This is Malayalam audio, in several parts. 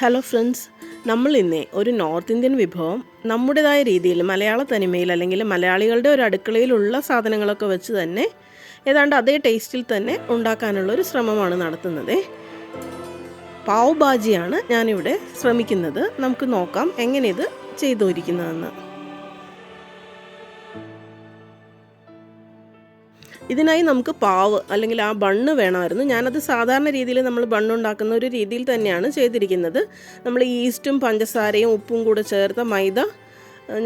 ഹലോ ഫ്രണ്ട്സ് നമ്മൾ ഇന്ന് ഒരു നോർത്ത് ഇന്ത്യൻ വിഭവം നമ്മുടേതായ രീതിയിൽ മലയാള തനിമയിൽ അല്ലെങ്കിൽ മലയാളികളുടെ ഒരു അടുക്കളയിലുള്ള സാധനങ്ങളൊക്കെ വെച്ച് തന്നെ ഏതാണ്ട് അതേ ടേസ്റ്റിൽ തന്നെ ഉണ്ടാക്കാനുള്ള ഒരു ശ്രമമാണ് നടത്തുന്നത്. പാവ് ബാജിയാണ് ഞാനിവിടെ ശ്രമിക്കുന്നത്. നമുക്ക് നോക്കാം എങ്ങനെ ഇത് ചെയ്തുവരിക്കുന്നതെന്ന് ഇതിനായി നമുക്ക് പാവ് അല്ലെങ്കിൽ ആ ബണ്ണ് വേണമായിരുന്നു. ഞാനത് സാധാരണ രീതിയിൽ നമ്മൾ ബണ്ണുണ്ടാക്കുന്ന ഒരു രീതിയിൽ തന്നെയാണ് ചെയ്തിരിക്കുന്നത്. നമ്മൾ ഈസ്റ്റും പഞ്ചസാരയും ഉപ്പും കൂടെ ചേർത്ത മൈദ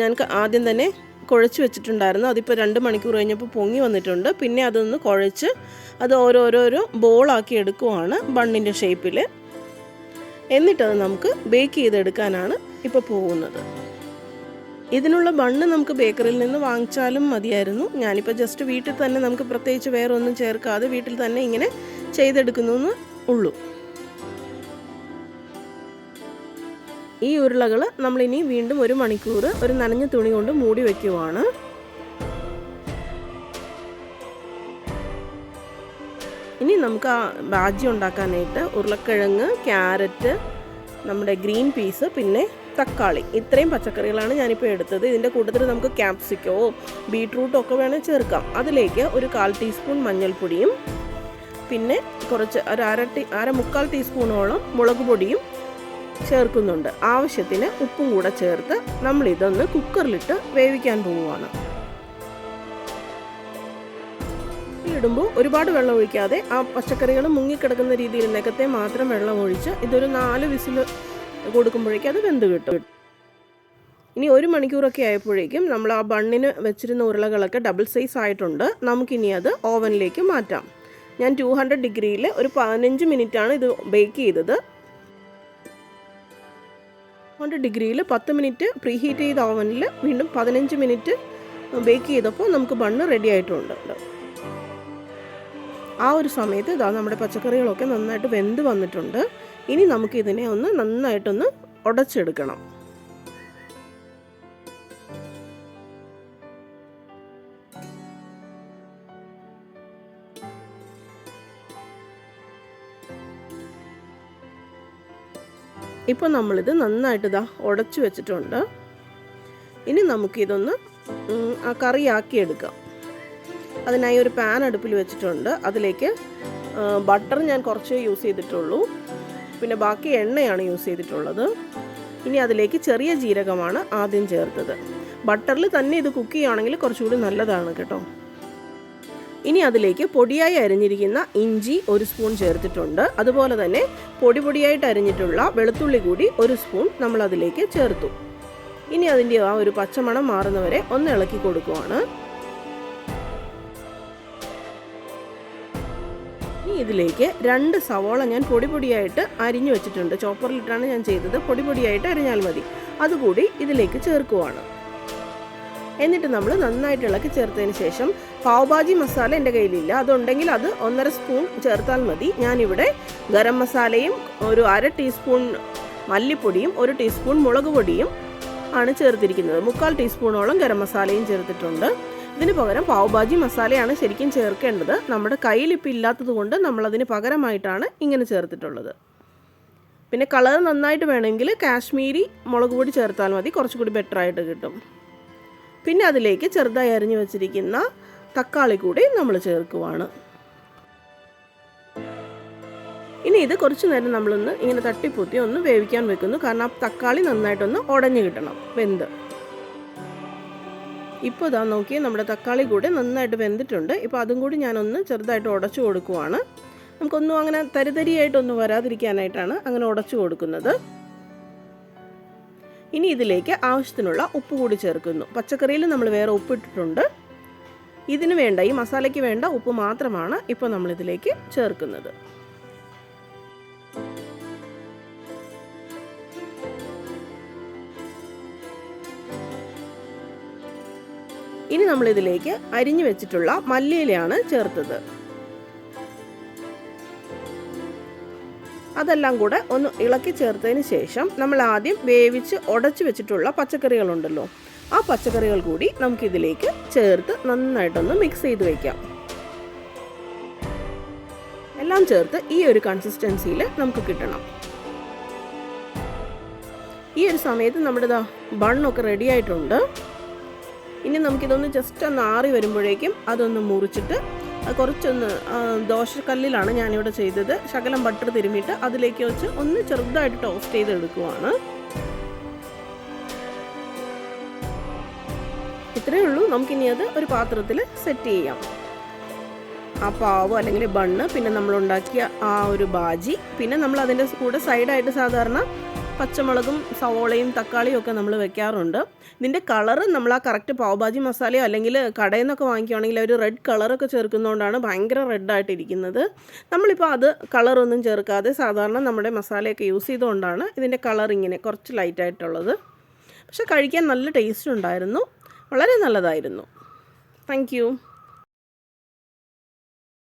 ഞാൻ ആദ്യം തന്നെ കുഴച്ച് വെച്ചിട്ടുണ്ടായിരുന്നു. അതിപ്പോൾ രണ്ട് മണിക്കൂർ കഴിഞ്ഞപ്പോൾ പൊങ്ങി വന്നിട്ടുണ്ട്. പിന്നെ അതൊന്ന് കുഴച്ച് അത് ഓരോരോരോ ബോളാക്കി എടുക്കുവാണ് ബണ്ണിന്റെ ഷേപ്പിൽ എന്നിട്ടത് നമുക്ക് ബേക്ക് ചെയ്തെടുക്കാനാണ് ഇപ്പോൾ പോകുന്നത്. ഇതിനുള്ള ബണ്ണ് നമുക്ക് ബേക്കറിയിൽ നിന്ന് വാങ്ങിച്ചാലും മതിയായിരുന്നു. ഞാനിപ്പോൾ ജസ്റ്റ് വീട്ടിൽ തന്നെ നമുക്ക് പ്രത്യേകിച്ച് വേറെ ഒന്നും ചേർക്കാതെ വീട്ടിൽ തന്നെ ഇങ്ങനെ ചെയ്തെടുക്കുന്നു ഉള്ളൂ. ഈ ഉരുളകൾ നമ്മളിനി വീണ്ടും ഒരു മണിക്കൂർ ഒരു നനഞ്ഞ തുണി കൊണ്ട് മൂടി വയ്ക്കുവാണ് ഇനി നമുക്ക് ആ ബാജി ഉണ്ടാക്കാനായിട്ട് ഉരുളക്കിഴങ്ങ് ക്യാരറ്റ് നമ്മുടെ ഗ്രീൻ പീസ് പിന്നെ തക്കാളി. ഇത്രയും പച്ചക്കറികളാണ് ഞാനിപ്പോൾ എടുത്തത്. ഇതിന്റെ കൂട്ടത്തിൽ നമുക്ക് ക്യാപ്സിക്കോ ബീട്രൂട്ടോ ഒക്കെ വേണമെങ്കിൽ ചേർക്കാം. അതിലേക്ക് ഒരു കാൽ ടീസ്പൂൺ മഞ്ഞൾപ്പൊടിയും പിന്നെ കുറച്ച് ഒരു അര ടീ അര മുക്കാൽ ടീസ്പൂണോളം മുളക് പൊടിയും ചേർക്കുന്നുണ്ട്. ആവശ്യത്തിന് ഉപ്പും കൂടെ ചേർത്ത് നമ്മൾ നമ്മളിതൊന്ന് കുക്കറിലിട്ട് വേവിക്കാൻ പോവുകയാണ്. ഇടുമ്പോൾ ഒരുപാട് വെള്ളം ഒഴിക്കാതെ ആ പച്ചക്കറികൾ മുങ്ങിക്കിടക്കുന്ന രീതിയിൽ നെക്കത്തെ മാത്രം വെള്ളം ഒഴിച്ച് ഇതൊരു നാല് വിസിൽ കൊടുക്കുമ്പോഴേക്കും അത് വെന്ത് കിട്ടും. ഇനി ഒരു മണിക്കൂറൊക്കെ ആയപ്പോഴേക്കും നമ്മൾ ആ ബണ്ണിന് വെച്ചിരുന്ന ഉരുളകളൊക്കെ ഡബിൾ സൈസ് ആയിട്ടുണ്ട്. നമുക്കിനി അത് ഓവനിലേക്ക് മാറ്റാം. ഞാൻ ടു ഹൺഡ്രഡ് ഡിഗ്രിയിൽ ഒരു പതിനഞ്ച് മിനിറ്റാണ് ഇത് ബേക്ക് ചെയ്തത്. ഹൺഡ്രഡ് ഡിഗ്രിയിൽ പത്ത് മിനിറ്റ് പ്രീ ഹീറ്റ് ചെയ്ത ഓവനിൽ വീണ്ടും പതിനഞ്ച് മിനിറ്റ് ബേക്ക് ചെയ്തപ്പോൾ നമുക്ക് ബണ്ണ് റെഡി ആയിട്ടുണ്ട്. ആ ഒരു സമയത്ത് ഇതാ നമ്മുടെ പച്ചക്കറികളൊക്കെ നന്നായിട്ട് വെന്ത് വന്നിട്ടുണ്ട്. ഇനി നമുക്ക് ഇതിനെ ഒന്ന് നന്നായിട്ടൊന്ന് ഉടച്ചെടുക്കണം. ഇപ്പോൾ നമ്മളിത് നന്നായിട്ട് ഇതാ ഉടച്ചു വെച്ചിട്ടുണ്ട്. ഇനി നമുക്കിതൊന്ന് കറിയാക്കി എടുക്കാം അതിനായി ഒരു പാൻ അടുപ്പിൽ വെച്ചിട്ടുണ്ട്. അതിലേക്ക് ബട്ടർ ഞാൻ കുറച്ച് യൂസ് ചെയ്തിട്ടുള്ളൂ. പിന്നെ ബാക്കി എണ്ണയാണ് യൂസ് ചെയ്തിട്ടുള്ളത്. ഇനി അതിലേക്ക് ചെറിയ ജീരകമാണ് ആദ്യം ചേർത്തത്. ബട്ടറിൽ തന്നെ ഇത് കുക്ക് ചെയ്യുകയാണെങ്കിൽ കുറച്ചുകൂടി നല്ലതാണ് കേട്ടോ. ഇനി അതിലേക്ക് പൊടിയായി അരിഞ്ഞിരിക്കുന്ന ഇഞ്ചി ഒരു സ്പൂൺ ചേർത്തിട്ടുണ്ട്. അതുപോലെ തന്നെ പൊടി പൊടിയായിട്ട് അരിഞ്ഞിട്ടുള്ള വെളുത്തുള്ളി കൂടി ഒരു സ്പൂൺ നമ്മൾ അതിലേക്ക് ചേർത്തു. ഇനി അതിന്റെ ആ ഒരു പച്ചമണം മാറുന്നവരെ ഒന്ന് ഇളക്കി കൊടുക്കുവാണ്. ഇനി ഇതിലേക്ക് രണ്ട് സവോള ഞാൻ പൊടി പൊടിയായിട്ട് അരിഞ്ഞു വെച്ചിട്ടുണ്ട്. ചോപ്പറിലിട്ടാണ് ഞാൻ ചെയ്തത്. പൊടി പൊടിയായിട്ട് അരിഞ്ഞാൽ മതി. അതുകൂടി ഇതിലേക്ക് ചേർക്കുവാണ്. എന്നിട്ട് നമ്മൾ നന്നായിട്ട് ഇളക്കി ചേർത്തതിന് ശേഷം പാവഭാജി മസാല എന്റെ കയ്യിലില്ല. അതുണ്ടെങ്കിൽ അത് ഒന്നര സ്പൂൺ ചേർത്താൽ മതി. ഞാനിവിടെ ഗരം മസാലയും ഒരു അര ടീസ്പൂൺ മല്ലിപ്പൊടിയും ഒരു ടീസ്പൂൺ മുളക് പൊടിയും ആണ് ചേർത്തിരിക്കുന്നത്. മുക്കാൽ ടീസ്പൂണോളം ഗരം മസാലയും ചേർത്തിട്ടുണ്ട്. ഇതിന് പകരം പാവഭാജി മസാലയാണ് ശരിക്കും ചേർക്കേണ്ടത്. നമ്മുടെ കയ്യിൽ ഇപ്പം ഇല്ലാത്തത് കൊണ്ട് നമ്മളതിന് പകരമായിട്ടാണ് ഇങ്ങനെ ചേർത്തിട്ടുള്ളത്. പിന്നെ കളർ നന്നായിട്ട് വേണമെങ്കിൽ കാശ്മീരി മുളക് പൊടി ചേർത്താൽ മതി. കുറച്ചുകൂടി ബെറ്റർ ആയിട്ട് കിട്ടും. പിന്നെ അതിലേക്ക് ചെറുതായി അരിഞ്ഞു വെച്ചിരിക്കുന്ന തക്കാളി കൂടി നമ്മൾ ചേർക്കുവാണ്. ഇനി ഇത് കുറച്ച് നേരം നമ്മളൊന്ന് ഇങ്ങനെ തട്ടിപ്പൊത്തി ഒന്ന് വേവിക്കാൻ വെക്കുന്നു. കാരണം ആ തക്കാളി നന്നായിട്ടൊന്ന് ഉടഞ്ഞു കിട്ടണം. വെന്ത്. ഇപ്പോൾ ഇതാ നോക്കി നമ്മുടെ തക്കാളി കൂടി നന്നായിട്ട് വെന്തിട്ടുണ്ട്. ഇപ്പോൾ അതും കൂടി ഞാനൊന്ന് ചെറുതായിട്ട് ഉടച്ചു കൊടുക്കുവാണ്. നമുക്കൊന്നും അങ്ങനെ തരിതരിയായിട്ടൊന്നും വരാതിരിക്കാനായിട്ടാണ് അങ്ങനെ ഉടച്ചു കൊടുക്കുന്നത്. ഇനി ഇതിലേക്ക് ആവശ്യത്തിനുള്ള ഉപ്പ് കൂടി ചേർക്കുന്നു. പച്ചക്കറിയിൽ നമ്മൾ വേറെ ഉപ്പിട്ടിട്ടുണ്ട്. ഇതിന് വേണ്ട ഈ മസാലയ്ക്ക് വേണ്ട ഉപ്പ് മാത്രമാണ് ഇപ്പോൾ നമ്മളിതിലേക്ക് ചേർക്കുന്നത്. ഇനി നമ്മൾ ഇതിലേക്ക് അരിഞ്ഞു വെച്ചിട്ടുള്ള മല്ലിയിലയാണ് ചേർത്തത്. അതെല്ലാം കൂടെ ഒന്ന് ഇളക്കി ചേർത്തതിന് ശേഷം നമ്മൾ ആദ്യം വേവിച്ച് ഉടച്ചു വെച്ചിട്ടുള്ള പച്ചക്കറികളുണ്ടല്ലോ. ആ പച്ചക്കറികൾ കൂടി നമുക്കിതിലേക്ക് ചേർത്ത് നന്നായിട്ടൊന്ന് മിക്സ് ചെയ്ത് വയ്ക്കാം എല്ലാം ചേർത്ത് ഈ ഒരു കൺസിസ്റ്റൻസിയിൽ നമുക്ക് കിട്ടണം. ഈ ഒരു സമയത്ത് നമ്മുടെ ബണ്ണൊക്കെ റെഡി ആയിട്ടുണ്ട്. ഇനി നമുക്കിതൊന്ന് ജസ്റ്റ് ഒന്ന് ആറി വരുമ്പോഴേക്കും അതൊന്ന് മുറിച്ചിട്ട് കുറച്ചൊന്ന് ദോശക്കല്ലിലാണ് ഞാനിവിടെ ചെയ്തത്. ശകലം ബട്ടർ തിരുമിയിട്ട് അതിലേക്ക് വെച്ച് ഒന്ന് ചെറുതായിട്ട് ടോസ്റ്റ് ചെയ്തെടുക്കുവാണ്. ഇത്രയേ ഉള്ളൂ. നമുക്കിനി അത് ഒരു പാത്രത്തിൽ സെറ്റ് ചെയ്യാം. ആ പാവ് അല്ലെങ്കിൽ ബണ്ണ് പിന്നെ നമ്മൾ ഉണ്ടാക്കിയ ആ ഒരു ബാജി പിന്നെ നമ്മൾ അതിന്റെ കൂടെ സൈഡായിട്ട് സാധാരണ പച്ചമുളകും സവോളയും തക്കാളിയും ഒക്കെ നമ്മൾ വെക്കാറുണ്ട്. ഇതിന്റെ കളറ് നമ്മൾ ആ കറക്റ്റ് പാവഭാജി മസാലയോ അല്ലെങ്കിൽ കടയിൽ നിന്നൊക്കെ വാങ്ങിക്കുകയാണെങ്കിൽ ഒരു റെഡ് കളറൊക്കെ ചേർക്കുന്നതുകൊണ്ടാണ് ഭയങ്കര റെഡായിട്ടിരിക്കുന്നത് നമ്മളിപ്പോൾ അത് കളറൊന്നും ചേർക്കാതെ സാധാരണ നമ്മുടെ മസാലയൊക്കെ യൂസ് ചെയ്തുകൊണ്ടാണ് ഇതിന്റെ കളർ ഇങ്ങനെ കുറച്ച് ലൈറ്റായിട്ടുള്ളത് പക്ഷെ കഴിക്കാൻ നല്ല ടേസ്റ്റ് ഉണ്ടായിരുന്നു. വളരെ നല്ലതായിരുന്നു. താങ്ക്